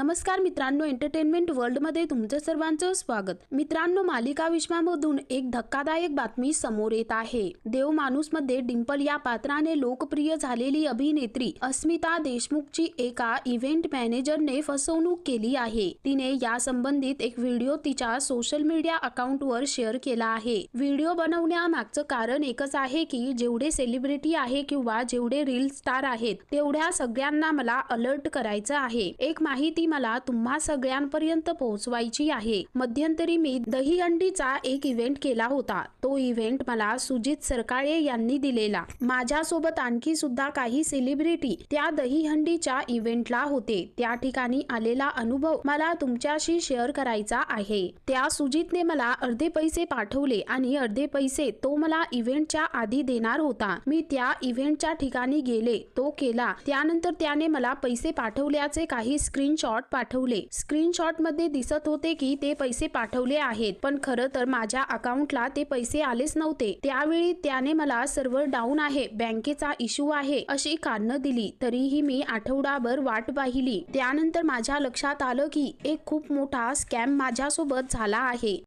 नमस्कार मित्रांनो एंटरटेनमेंट वर्ल्डमध्ये तुमचं सर्वांचं स्वागत. मित्रांनो मालिका विश्वामधून एक धक्कादायक बातमी समोर येत आहे. देव माणूसमध्ये डिंपल या पात्राने लोकप्रिय झालेली अभिनेत्री अस्मिता देशमुखची एका इव्हेंट मॅनेजरने फसवणूक केली आहे. तिने या संबंधित एक व्हिडिओ तिच्या सोशल मीडिया अकाउंटवर शेअर केला आहे. व्हिडिओ बनवण्यामागचं कारण एकच आहे की जेवढे सेलिब्रिटी आहे किंवा जेवढे रील स्टार आहेत तेवढ्या सगळ्यांना मला अलर्ट करायचं आहे. एक माहिती मला तुम्हा सगळ्यांपर्यंत पोहोचवायची आहे. मध्यंतरी मी दहीहंडीचा एक इव्हेंट केला होता. तो इव्हेंट मला सुजित सरकाळे यांनी दिलेला. माझ्यासोबत आणखी सुद्धा काही सेलिब्रिटी त्या दहीहंडीच्या इव्हेंटला होते. त्या ठिकाणी आलेला अनुभव मला तुमच्याशी शेअर करायचा आहे. त्या सुजितने मला अर्धे पैसे पाठवले आणि अर्धे पैसे तो मला इव्हेंटच्या आधी देणार होता. मी त्या इव्हेंटच्या ठिकाणी गेले तो केला. त्यानंतर त्याने मला पैसे पाठवल्याचे काही स्क्रीनशॉट स्क्रीनशॉट पाठवले. स्क्रीनशॉटमध्ये दिसत होते की ते पैसे पाठवले आहेत पण खरं तर माझ्या अकाउंटला ते पैसे आलेच नव्हते. त्यावेळी त्याने मला सर्व्हर डाऊन आहे बँकेचा इश्यू आहे अशी कारणं दिली. तरीही मी आठवडाभर वाट पाहिली. त्यानंतर माझ्या लक्षात आलं की एक खूप मोठा स्कॅम माझ्यासोबत झाला आहे.